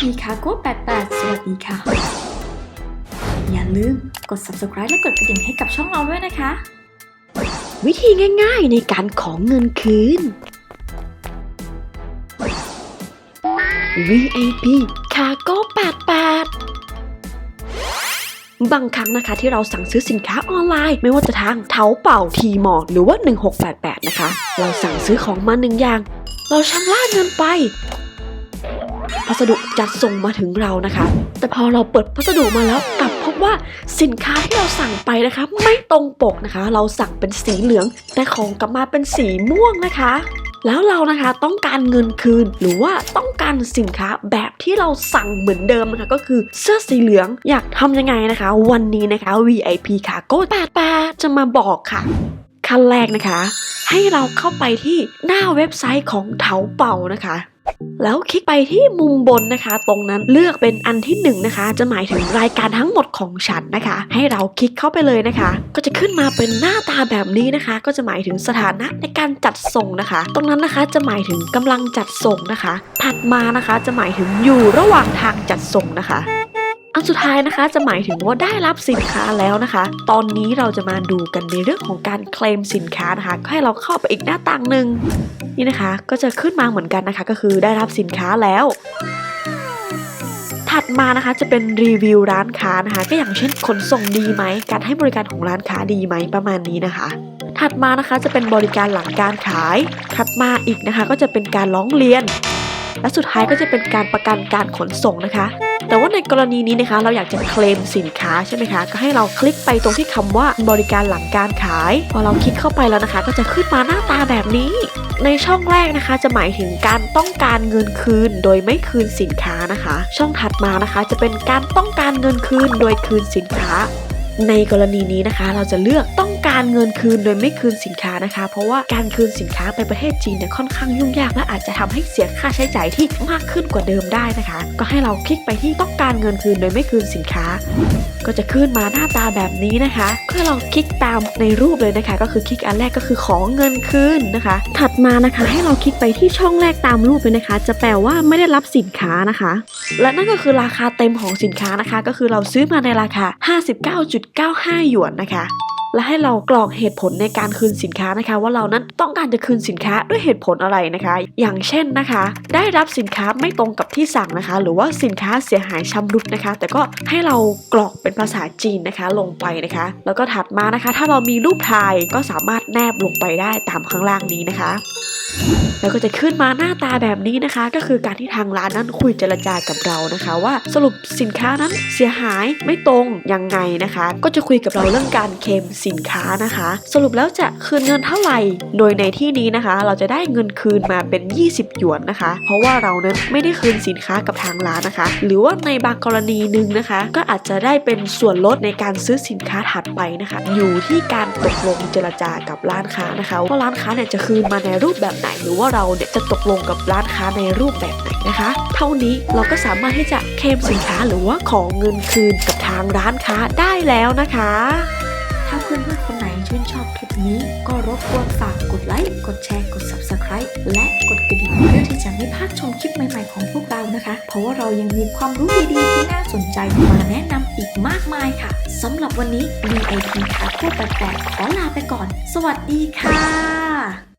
VIP Cargo 88 สวัสดีค่ะ อย่าลืมกด subscribe และกดกระดิ่งให้กับช่องเราด้วยนะคะ วิธีง่ายๆในการของเงินคืน VIP Cargo 88บางครั้งนะคะที่เราสั่งซื้อสินค้าออนไลน์ ไม่ว่าจะทางเท้าเป่าทีมอหรือว่า 1688 นะคะ เราสั่งซื้อของมาหนึ่งอย่าง เราชำระเงินไป พัสดุจัดส่งมาถึงเรานะคะ แต่พอเราเปิดพัสดุมาแล้วกลับพบว่าสินค้าที่เราสั่งไปนะคะ ไม่ตรงปกนะคะ เราสั่งเป็นสีเหลือง แต่ของกลับมาเป็นสีม่วงนะคะแล้วเรานะคะต้องการเงินคืนหรือว่าต้องการสินค้าแบบที่เราสั่งเหมือนเดิมนะคะก็คือเสื้อสีเหลืองอยากทำยังไงนะคะ วันนี้นะคะ VIP Cargo 88จะมาบอกค่ะขั้นแรกนะคะ ให้เราเข้าไปที่หน้าเว็บไซต์ของเถาเป่านะคะแล้วคลิกไปที่มุมบนนะคะ ตรงนั้นเลือกเป็นอันที่หนึ่งนะคะ จะหมายถึงรายการทั้งหมดของฉันนะคะ ให้เราคลิกเข้าไปเลยนะคะ ก็จะขึ้นมาเป็นหน้าตาแบบนี้นะคะ ก็จะหมายถึงสถานะในการจัดส่งนะคะ ตรงนั้นนะคะจะหมายถึงกำลังจัดส่งนะคะ ถัดมานะคะจะหมายถึงอยู่ระหว่างทางจัดส่งนะคะ อันสุดท้ายนะคะจะหมายถึงว่าได้รับสินค้าแล้วนะคะ ตอนนี้เราจะมาดูกันในเรื่องของการเคลมสินค้านะคะก็ให้เราเข้าไปอีกหน้าต่างหนึ่งนี่นะคะ ก็จะขึ้นมาเหมือนกันนะคะ ก็คือได้รับสินค้าแล้ว ถัดมานะคะจะเป็นรีวิวร้านค้านะคะ ก็อย่างเช่นขนส่งดีไหมการให้บริการของร้านค้าดีไหมประมาณนี้นะคะ ถัดมานะคะจะเป็นบริการหลังการขาย ถัดมาอีกนะคะ ก็จะเป็นการร้องเรียน และสุดท้ายก็จะเป็นการประกันการขนส่งนะคะ แต่ว่าในกรณีนี้นะคะเราอยากจะเคลมสินค้าใช่ไหมคะก็ให้เราคลิกไปตรงที่คำว่าบริการหลังการขาย พอเราคลิกเข้าไปแล้วนะคะ ก็จะขึ้นมาหน้าตาแบบนี้ ในช่องแรกนะคะ จะหมายถึงการต้องการเงินคืน โดยไม่คืนสินค้านะคะ ช่องถัดมานะคะ จะเป็นการต้องการเงินคืน โดยคืนสินค้า ในกรณีนี้นะคะ เราจะเลือกต้องการเงินคืนโดยไม่คืนสินค้านะคะ เพราะว่าการคืนสินค้าไปประเทศจีนเนี่ยค่อนข้างยุ่งยากและอาจจะทำให้เสียค่าใช้จ่ายที่มากขึ้นกว่าเดิมได้นะคะ ก็ให้เราคลิกไปที่ต้องการเงินคืนโดยไม่คืนสินค้า ก็จะขึ้นมาหน้าตาแบบนี้นะคะก็ให้เราคลิกตามในรูปเลยนะคะ ก็คือคลิกอันแรกก็คือขอเงินคืนนะคะ ถัดมานะคะให้เราคลิกไปที่ช่องแรกตามรูปเลยนะคะ จะแปลว่าไม่ได้รับสินค้านะคะ และนั่นก็คือราคาเต็มของสินค้านะคะ ก็คือเราซื้อมาในราคา 59.95 หยวนนะคะ และให้เรากรอกเหตุผลในการคืนสินค้านะคะ ว่าเรานั้นต้องการจะคืนสินค้าด้วยเหตุผลอะไรนะคะ อย่างเช่นนะคะ ได้รับสินค้าไม่ตรงกับที่สั่งนะคะ หรือว่าสินค้าเสียหายชำรุดนะคะ แต่ก็ให้เรากรอกเป็นภาษาจีนนะคะ ลงไปนะคะ แล้วก็ถัดมานะคะ ถ้าเรามีรูปถ่ายก็สามารถแนบลงไปได้ตามข้างล่างนี้นะคะแล้วก็จะขึ้นมาหน้าตาแบบนี้นะคะ ก็คือการที่ทางร้านนั้นคุยเจรจากับเรานะคะ ว่าสรุปสินค้านั้นเสียหายไม่ตรงยังไงนะคะ ก็จะคุยกับเราเรื่องการเคลมสินค้านะคะ สรุปแล้วจะคืนเงินเท่าไหร่ โดยในที่นี้นะคะ เราจะได้เงินคืนมาเป็น 20 หยวนนะคะ เพราะว่าเรานั้นไม่ได้คืนสินค้ากับทางร้านนะคะ หรือว่าในบางกรณีหนึ่งนะคะ ก็อาจจะได้เป็นส่วนลดในการซื้อสินค้าถัดไปนะคะ อยู่ที่การตกลงเจรจากับร้านค้านะคะว่าร้านค้าเนี่ยจะคืนมาในรูปแบบไหน หรือว่าเราเนี่ยจะตกลงกับร้านค้าในรูปแบบไหนนะคะ เท่านี้เราก็สามารถที่จะเคลมสินค้าหรือว่าของเงินคืนกับทางร้านค้าได้แล้วนะคะ ถ้าเพื่อนเพื่อนคนไหนชื่นชอบคลิปนี้ ก็รบกวนฝากกดไลค์ กดแชร์ กด subscribe และกดกระดิ่งเพื่อที่จะไม่พลาดชมคลิปใหม่ๆของพวกเรานะคะ เพราะว่าเรายังมีความรู้ดีๆที่น่าสนใจมาแนะนำอีกมากมายค่ะสำหรับวันนี้ VIP ค่ะทั่วแปลกๆขอลาไปก่อน สวัสดีค่ะ